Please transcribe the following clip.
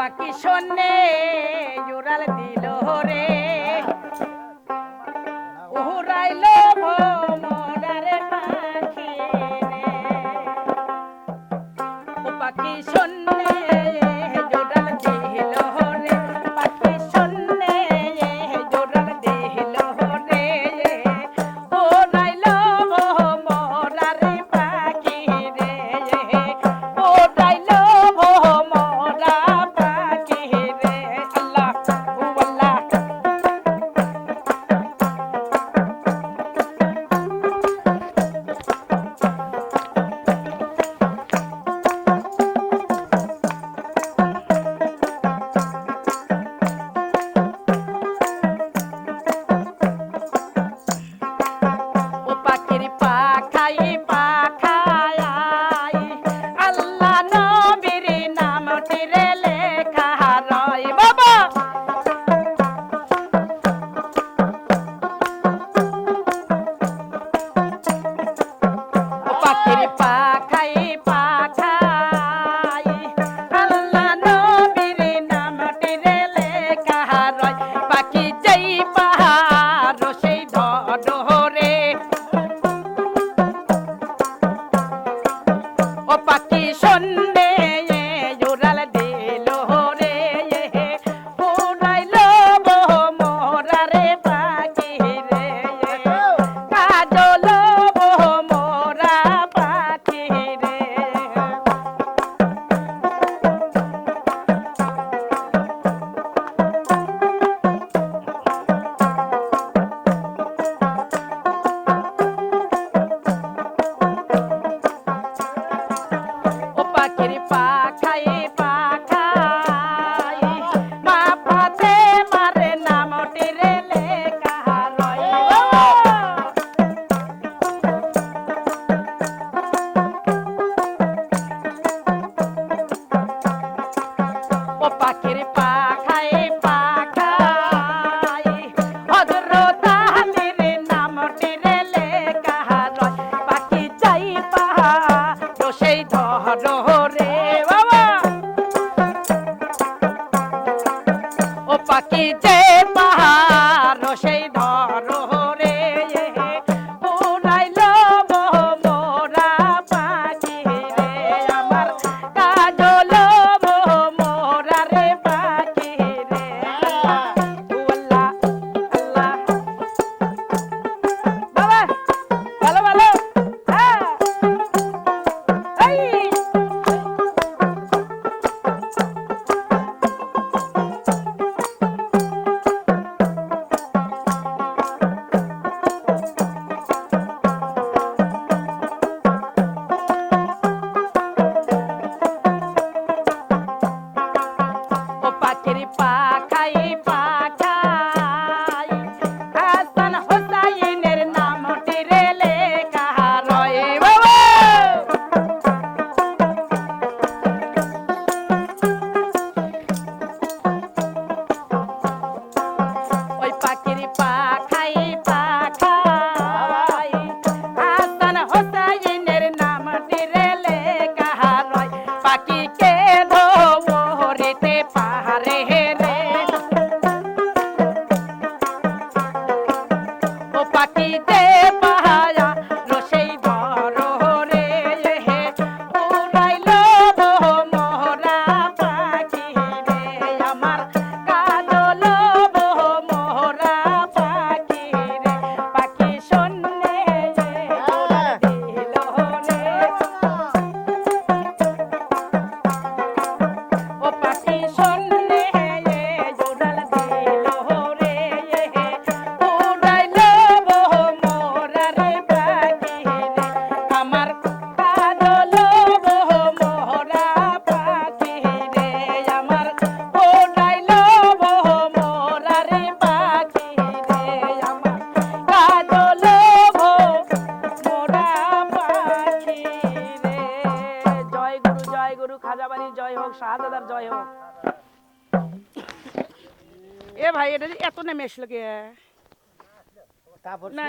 পাখি শোনে? ও পাখি যে পাহাড় সেই ধরো রাজাবাড়ির জয় হোক শাহজাদার জয় হোক। এ ভাই এটা এত নেমে আসলো কে? না